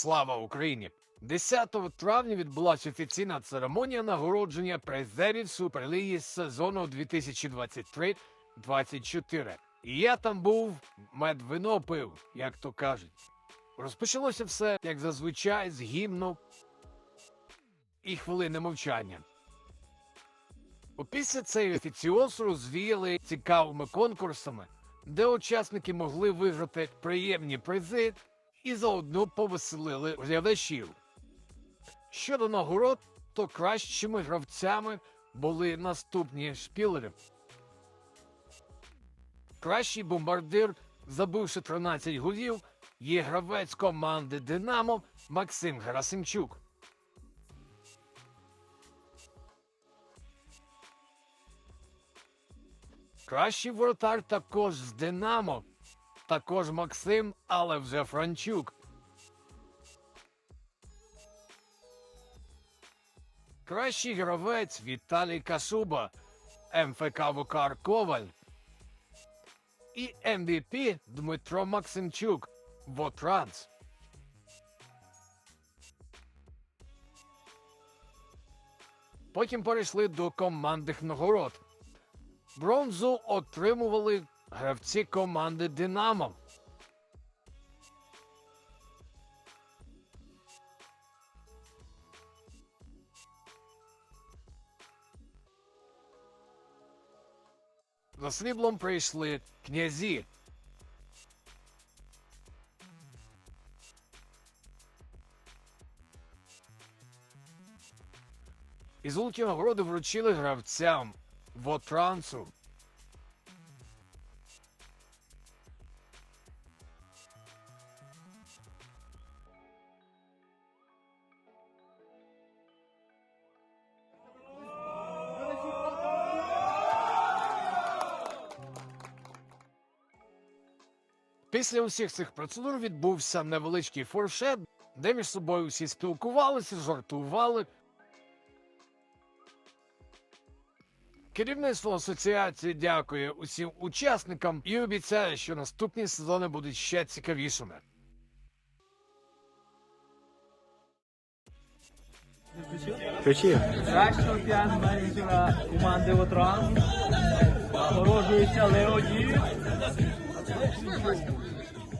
Слава Україні! 10 травня відбулася офіційна церемонія нагородження призерів Суперліги сезону 2023-24. І я там був, мед вино пив, як то кажуть. Розпочалося все, як зазвичай, з гімну і хвилини мовчання. Опісля цей офіціоз розвіяли цікавими конкурсами, де учасники могли виграти приємні призи і заодно повеселили глядачів. Щодо нагород, то кращими гравцями були наступні шпілери. Кращий бомбардир, забивши 13 голів, є гравець команди Динамо Максим Герасимчук. Кращий воротар також з Динамо. Також Максим, але вже Франчук. Кращий гравець Віталій Касуба, МФК Вокар Коваль. І МВП Дмитро Максимчук, Вотранс. Потім перейшли до командних нагород. Бронзу отримували гравці команди Динамо. За сріблом прийшли князі. І золоті нагороди вручили гравцям Вотрансу. Після усіх цих процедур відбувся невеличкий фуршет, де між собою всі спілкувалися, жартували. Керівництво асоціації дякує усім учасникам і обіцяє, що наступні сезони будуть ще цікавішими. Включив. Кращого піан-менеджера команди Вотран. Нагороджується Леонід. Vai, vai.